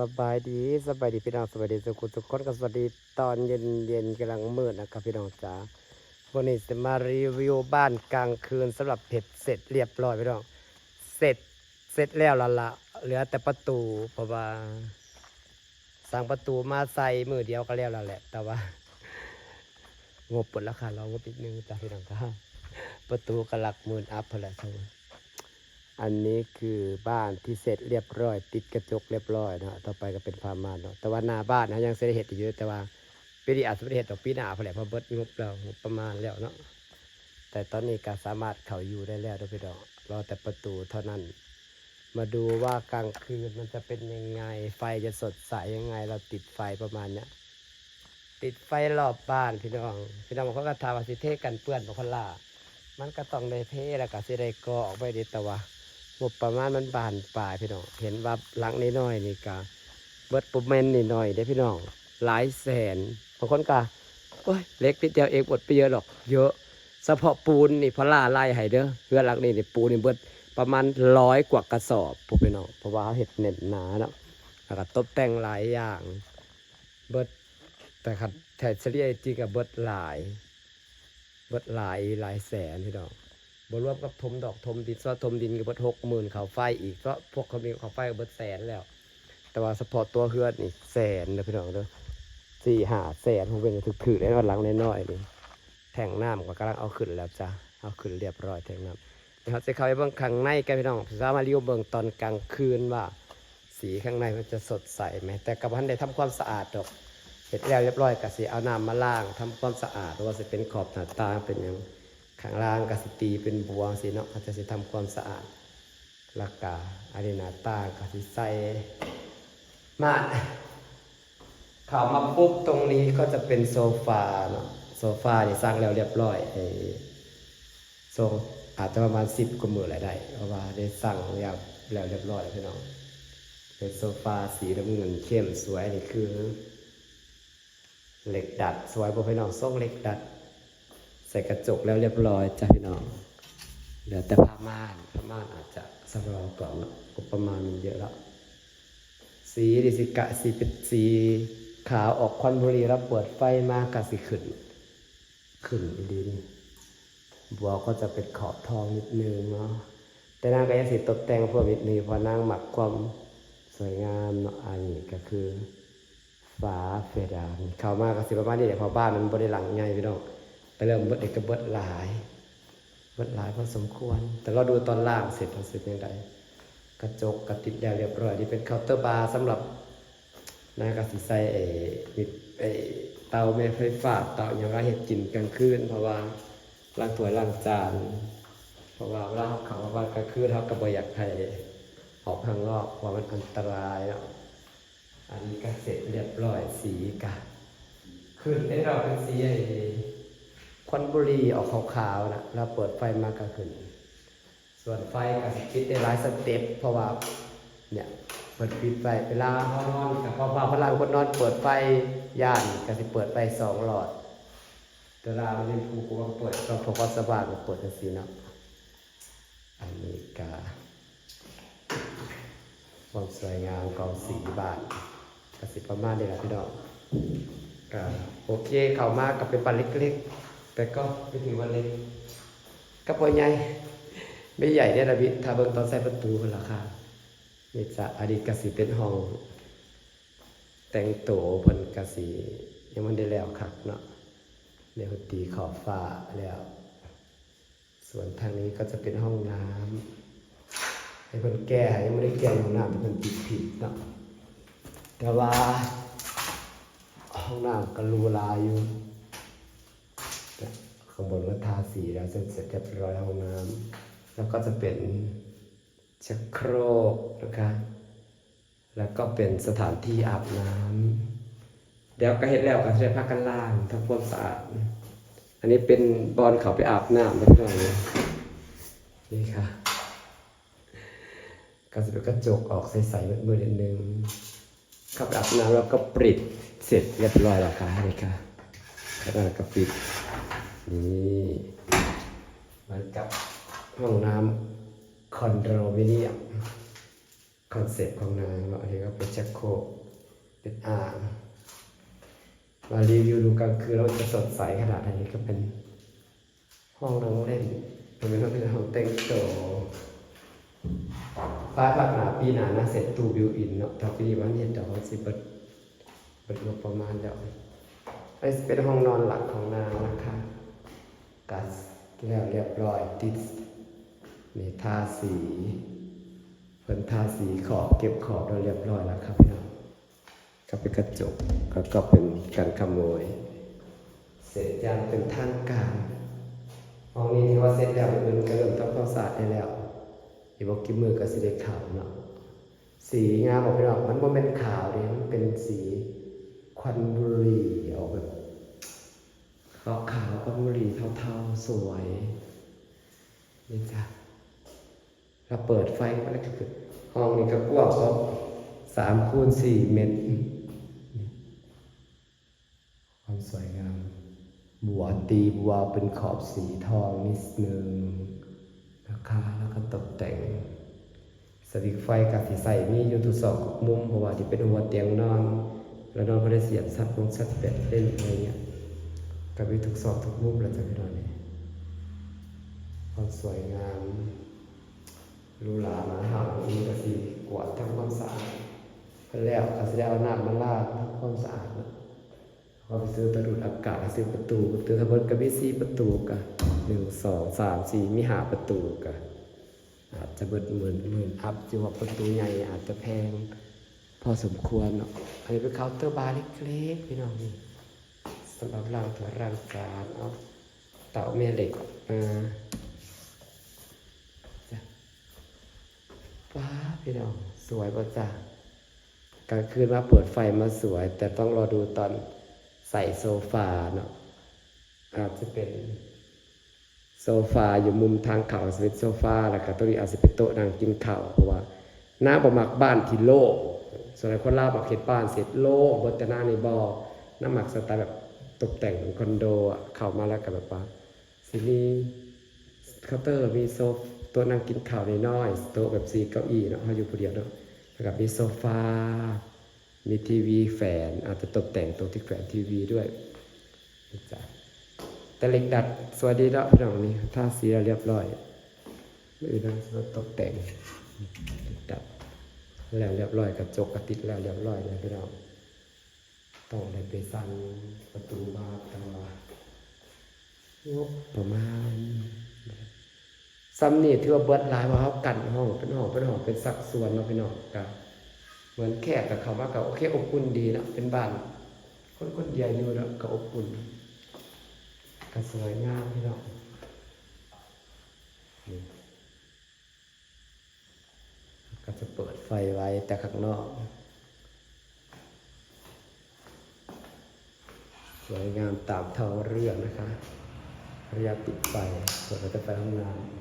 สบายดีสบายดีพี่น้องสบายดีทุกคนทุกคนก็สวัสดีตอนเย็นเย็นกำลังมืดนะครับพี่น้องจ๋าวันนี้จะมารีวิวบ้านกลางคืนสำหรับเผ็ดเสร็จเรียบร้อยพี่น้องเสร็จเสร็จแล้วละละเหลือแต่ประตูเพราะว่าสั่งประตูมาใส่มือเดียวก็แล้วแล้วแหละ แต่ว่างบปิดราคาเรางบอีกนึงจ้ะพี่น้องครับประตูกระหลักหมื่นอัพพอแล้วทั้ง อันนี้คือบ้านที่เสร็จเรียบร้อย ติดกระจกเรียบร้อยเนาะต่อไปก็เป็นฟาร์มานเนาะแต่ว่าหน้าบ้านนะยังเสร็จเห็ดอยู่แต่ว่าปีนี้อาจจะไม่ได้เห็ดต่อปีหน้าเพราะแหละเพราะเบิดงบเราประมาณแล้วเนาะแต่ตอนนี้ก็สามารถเขาอยู่ได้แล้วเด้วยพี่ดอกรอแต่ประตูเท่านั้น มาดูว่ากลางคืนมันจะเป็นยังไง ไฟจะสดใสยังไง เราติดไฟประมาณเนี้ยติดไฟรอบบ้านพี่น้องพี่น้องบางคนก็ถาว่าสิเทกันเปื้อนบางคนล่ะมันก็ต้องได้เทแล้วก็สิได้กอออกไปดีแต่ว่า งบประมาณมันบานปลายพี่น้อง เห็นว่าหลังน้อยๆนี่ก็เบิดปุ่มเมนนี่หน่อยเด้พี่น้อง หลายแสนบางคนก็โอ้ยเล็กนิดเดียวเองหมดไปเยอะหรอก เยอะเฉพาะปูนนี่พล่าไล่ให้เด้อเพื่อหลังนี้นี่ปูนนี่เบิดประมาณร้อยกว่ากระสอบพวกพี่น้องเพราะว่าเห็ดเน็ตหนาเนาะแล้วก็ตกแต่งหลายอย่าง เบิดแต่ขัดแถเฉลี่ยจริงกับเบิดหลาย เบิดหลายหลายแสนพี่น้อง บรวมกับทมดอกทมดินซอทมดินก็เบิดหกหมื่นเขาไฟอีกเพราะพวกเขามีเขาไฟก็เบิดแสนแล้ว แต่ว่าเฉพาะตัวเฮือนนี่แสนนะพี่น้องเด้อสี่หาแสนผมเป็นถือถือได้วันหลังน้อยๆนี่แทงน้ำก็กำลังเอาขึ้นแล้วจ้ะเอาขึ้นเรียบร้อยแทงน้ำนะครับจะเข้าไปเบื้องข้างในกันพี่น้องสามารถเลี้ยวเบื้องตอนกลางคืนว่า สีข้างในมันจะสดใสไหมแต่กับพันได้ทำความสะอาดดอกเสร็จแล้วเรียบร้อยก็สิเอาน้ำมาล้างทำความสะอาดว่าจะเป็นขอบหน้าตาเป็นอย่าง ข้างล่างกสิตีเป็นบัวสิเนาะเขาจะสิทำความสะอาดลากาอารีนาตากสิใส่มาข้ามาปุ๊บตรงนี้ก็จะเป็นโซฟาเนาะโซฟานี่สร้างแล้วเรียบร้อยไอ้ทรงอาจจะประมาณสิบกว่ามืออะไรได้เพราะว่าได้สั่งแล้วแล้วเรียบร้อยพี่น้องเป็นโซฟาสีน้ำเงินเข้มสวยนี่คือเหล็กดัดสวยบ่พี่น้องทรงเหล็กดัด ใส่กระจกแล้วเรียบร้อยจ้ะพี่น้องเหลือแต่ผ้าม่านผ้าม่านอาจจะสำรองก่อนเนอะงบประมาณมันเยอะแล้ว สีดิสิกะสีเป็นสีขาวออกควันบุหรีแล้วเปิดไฟมากะสิขึ้น ขึ้นดีนี่บัวก็จะเป็นขอบทองนิดนึงเนาะแต่นางก็ยังสิตกแต่งเพิ่มนิดนึงพราะนางหมักความสวยงามเนาะอันนี้ก็คือฝาเพดานเข้ามาก็สิประมาณนี้แหละเพราะบ้านมันบริหลังใหญ่พี่น้อง ไปเริ่มเบิดเอกเบิดหลาย เบิดหลายพอสมควร แต่เราดูตอนล่างเสร็จมันเสร็จยังไงกระจกกระติดแล้วเรียบร้อยนี่เป็นเคาน์เตอร์บาร์สำหรับนากสิใส่เอมิดเอเตาแม่ไฟฟ้าเตาอย่างไรเห็ดกินกลางคืนเพราะว่าล้างถ้วยล้างจาน เพราะว่าเวลาเขาเขาว่ากลางคืนเขาก็บ่อยากให้ออกข้างนอกเพราะมันอันตรายเนาะอันนี้ก็เสร็จเรียบร้อยสีกะขึ้นได้เราเป็นสีไอ ควันบุหรี่ออกขาวๆนะแล้วเปิดไฟมากก็ขึ้น ส่วนไฟก็สิปิดได้หลายสเต็ปเพราะว่าเนี่ยเปิดปิดไฟเวลาเขานอนกับพอพาพลังคนนอนเปิดไฟย่านก็สิเปิดไฟสองหลอดแต่เวลามันเล่นผูกูก็เปิดก็พอก็สบายก็เปิดจังซี่เนาะอันนี้ก็ความสวยงามของสีบานก็สิประมาณนี้แหละพี่น้องก็โอเคเข้ามากกับเป็นปันเล็กๆ แต่ก็ไม่ถือว่าเล็กก็ปล่อยใหญ่ไม่ใหญ่เนี่ยระบิถ้าเบิ่งตอนใส่ประตูมันราคานี่จะอดีตกสิเป็นห้องแต่งโตวเพิ่นกสิยังมันได้แล้วคักเนาะเดี๋ยวตีขอบฟ้าแล้ว ส่วนทางนี้ก็จะเป็นห้องน้ำให้เพิ่นแก้ยังไม่ได้แก้ห้องน้ำเพิ่นติดผิดเนาะแต่ว่าห้องน้ำก็รูหราอยู่ ข้างบนก็ทาสีแล้วเสร็จเสร็จเรียบร้อยห้องน้ำแล้วก็จะเป็นชักโครกนะคะ แล้วก็เป็นสถานที่อาบน้ำเดี๋ยวก็เห็นแล้วก็จะพักกันล่างทำความสะอาด อันนี้เป็นบอลเขาไปอาบน้ำแล้วก็เลยนี่ค่ะก็จะเป็นกระจกออกใสๆมืดๆนิดนึงเข้าไปอาบน้ำแล้วก็ปิดเสร็จเรียบร้อยแล้วค่ะนี่ค่ะแล้วก็ปิด นี่มือนกับห้องน้ำคอนโดมิเนียมคอนเซ็ปต์ของนางเนาะอันนี้ก็เป็นชักโครกเป็นอ่างมารีวิวดูกลางคืนเราจะสดใสขนาดอันนี้ก็เป็นห้องนั่งเล่นเป็นห้องเราแต่งตัวป้าปากหนาปีหนานะเสร็จตู้บิวอินเนาะถ้าปีนี้วันเห็นเดี๋ยวสิเปิดเปิดงบประมาณเดี๋ยวอันนี้เป็นห้องนอนหลักของนางนะคะ กัสแล้วเรียบร้อยติดมีทาสีเพิ่นทาสีขอบเก็บขอบเราเรียบร้อยแล้วครับพี่น้องก็เป็นกระจกแล้วก็เป็นการขโมย เสร็จอย่างเป็นทางการห้องนี้ที่ว่าเสร็จแล้วมันก็เริ่มทำความสะอาดได้แล้วอีบอกกินมือกับสีเด็กขาวเนาะสีงามบอกพี่น้องมันว่าเป็นขาวดิมันเป็นสีควันบุหรี่ออกแบบ ขาวขาวๆควันบุหรี่เทาๆ สวยนี่จ้ะเราเปิดไฟก็แล้วก็คือห้องนี้ก็กว้างก็สามคูณสี่เมตร ความสวยงาม บัวตีบัวเป็นขอบสีทองนิดนึงนะคะแล้วก็ตกแต่งสวิกไฟกับสีใส่มีอยู่ทุกสองมุมเพราะว่าที่เป็นหัวเตียงนอน แล้วนอนก็ได้เสียบสัตว์ลงสัตว์เป็ดเล่นอะไรเงี้ย กับมีทุกสองทุกมุมแล้วจะไปนอนนี่ความสวยงามลูหลาหมาห่ามีกระสีกวาดทำความสะอาดพแล้วก็สิได้เอาน้ำมาลาดทำความสะอาดเนะพอไปซื้อตะดูอากาศซื้อประตูประตูทั้งหมดก็มีสี่ประตูกะหนึ่งสองสามสี่มีหาประตูกะอาจจะเบิดหมื่นหมื่นอัพจีว่าประตูใหญ่อาจจะแพง พอสมควรเนาะอันนี้เป็นเคาน์เตอร์บาร์เล็กๆพี่น้องนี่ สำหรับล้างถ้วยล้างจานเอาเตาแม่เหล็กมาว้าพี่น้องสวยป่ะจ้ะกลางคืนมาเปิดไฟมาสวย แต่ต้องรอดูตอนใส่โซฟาเนาะอาจจะเป็นโซฟาอยู่มุมทางเขาอาจจะเป็นโซฟาแล้วก็ตัวนี้อาจจะเป็นโต๊ะนั่งกินข้าวเพราะว่าหน้าประมักบ้านที่โล่งส่วนใหญ่คนลาวบอกเขตบ้านเสร็จโล่งบนแต่หน้าในบ่อน้ำหมักสไตล์แบบ ตกแต่งคอนโดอะเข้ามาแล้วก็แบบว่าสิมีเคาน์เตอร์มีโซฟโต๊ะนั่งกินข้าวน้อยๆโต๊ะแบบสีเก้าอี้เนาะเขาอยู่ผู้เดียวเนาะแล้วก็มีโซฟา มีทีวีแฝนอาจจะตกแต่งตรงที่แฝนทีวีด้วยจ๊ะแต่เล็กดัดสวัสดีเนาะพี่น้องนี่ท่าสีแล้วเรียบร้อยไม่อื่นนะตกแต่งดัดแล้วเรียบร้อยกระจกกระติดแล้วเรียบร้อยเลยพี่น้อง ต้องได้ไปสั่นประตูบานต่างงบประมาณซัมนี่ถือว่าเบิดหลายเพราเขากันห้องเป็นห้องเป็นห้องเป็นสักส่วนเนาะพี่น้องกับเหมือนแขกกับเขาว่าก็โอเคอบอุ่นดีนะเป็นบ้าน คนคนเดียวอยู่เนาะก็อบอุ่นก็สวยงามพี่น้องก็จะเปิดไฟไว้แต่ข้างนอก วยงามตามท้องเรื่องนะคะพยายามปิดไฟเปิดเราจะไปห้องน้ำ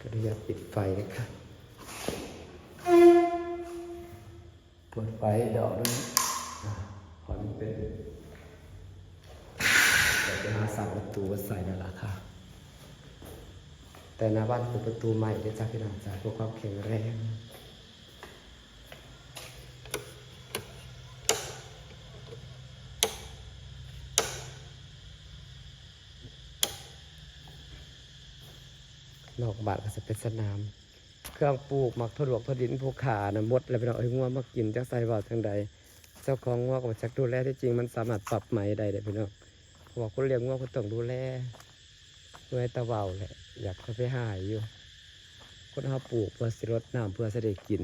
ก็ได้ปิดไฟนะครับเปิดไฟดอกด้วยอะพอมันเป็นเดี๋ยวไปหาสั่งประตูมาใส่นั่นแหละค่ะ แต่หน้าบ้านเป็นประตูใหม่เดี๋ยจ้าพี่น้องจ้าเพื่อความแข็งแรงนอกบ้านก็จะเป็นสนาม เครื่องปลูกหมักทดลวกทดดินภูขานะมดอะไรไปเอาะไอ้งัวมากินจักใส่บ่าทางใด เจ้าของงัวก็จักดูแลที่จริงมันสามารถปรับใหม่ได้เด้อพี่น้องเพราะว่าคนเลี้ยงงัวก็ต้องดูแลเพื่อให้ตะเบาแหละ อยากเข้าไปหายอยู่ คนเฮาปลูกเพื่อสิรดน้ำเพื่อสิได้กิน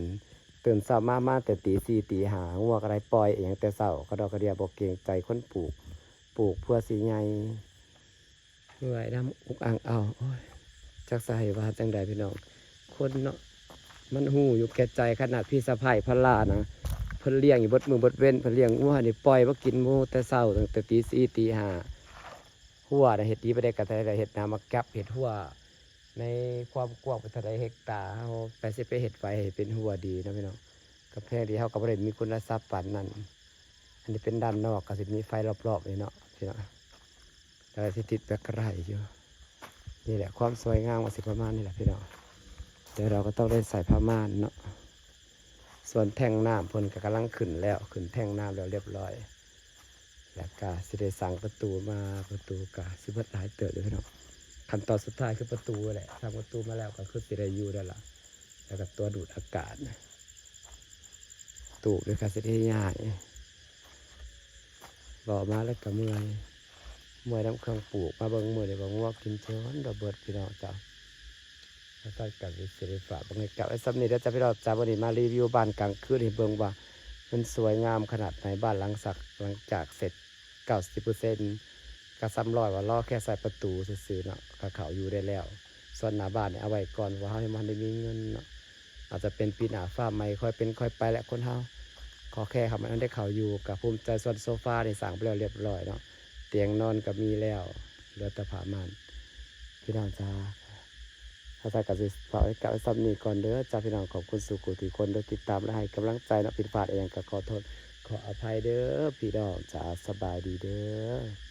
ตื่นเช้ามามาแต่ตีสี่ตีหางัวก็ได้ปล่อยอย่างแต่เช้ากระดอกกระเดียบ่เกรงใจคนปลูก ปลูกเพื่อสิใหญ่เพื่อให้น้ำอุกอ่างเอาโอ้ยจักสาเหตุว่าจังใดพี่น้อง คนเนาะมันหูอยู่แก่ใจขนาดพี่สะพายพระลานะเพิ่นเลี้ยงอยู่บดมือบดเว้นเพิ่นเลี้ยงวัวนี่ปล่อยมากินมูแต่เช้าตั้งแต่ตีสี่ตีห้าหัวนะเฮ็ดดีบ่ได้ก็ได้เฮ็ดนามาแกับเฮ็ดหัว ในความกว้างเป็นเท่าใดเฮกตาร์เฮาไปสิไปเฮ็ดไว้ให้เป็นหัวดีนะพี่น้องกาแฟดีเฮาก็บ่ได้มีคุณทรัพย์ปานนั้น อันนี้เป็นด้านนอกก็สิมีไฟรอบๆนี่เนาะพี่น้องอะไรที่ติดตะไคร้อยู่นี่แหละความสวยงามของสิประมาณนี่แหละพี่น้องเดี๋ยวเราก็ต้องได้ใส่ผ้าม่านเนาะส่วนแท่งน้ำพนก็กำลังขึ้นแล้วขึ้นแท่งน้ำแล้วเรียบร้อย แล้วก็สิได้สั่งประตูมาประตูก็สิบิดหลายเติบเลยพี่น้อง ขั้นตอนสุดท้ายคือประตูแหละทำประตูมาแล้วก็คือสิได้อยู่ได้ละแล้วก็ตัวดูดอากาศตูบเลยค่ะสิได้ง่ายบอกมาแล้วก็เมื่อยเมื่อยน้ำเครื่องปลูกมาเบิ่งมือเลยบอกว่ากินเช้อนระเบิดพี่น้องจ้าแล้วก็กับวิสิริฝาบรรยากาศไว้สำนีแล้วจะพี่น้องจ้าวันนี้มารีวิวบ้านกลางคืนให้เบิ่งว่า มันสวยงามขนาดไหนบ้านหลังสักหลังจากเสร็จ90%ก็ซ้ำร้อยว่าล่อแค่ใส่ประตูซื่อเนาะก็เขาอยู่ได้แล้ว ส่วนหน้าบ้านเนี่ยเอาไว้ก่อนว่าเฮาให้มันได้มีเงินเนาะอาจจะเป็นปีหน้าฟ้าใหม่ค่อยเป็นค่อยไปแหละคนเฮาขอแค่เขามันได้เขาอยู่กับภูมิใจส่วนโซฟาได้สั่งไปแล้วเรียบร้อยเนาะเตียงนอนก็มีแล้วเหลือแต่ผ้าม่านพี่น้องจ้าถ้าใส่กับสิฝากไว้กับซ้ำนี้ก่อนเด้อจ้าพี่น้องขอบคุณสุขุทุกคนที่ติดตามและให้กำลังใจเนาะผิดพลาดเองก็ขอโทษขออภัยเด้อพี่น้องจ้าสบายดีเด้อ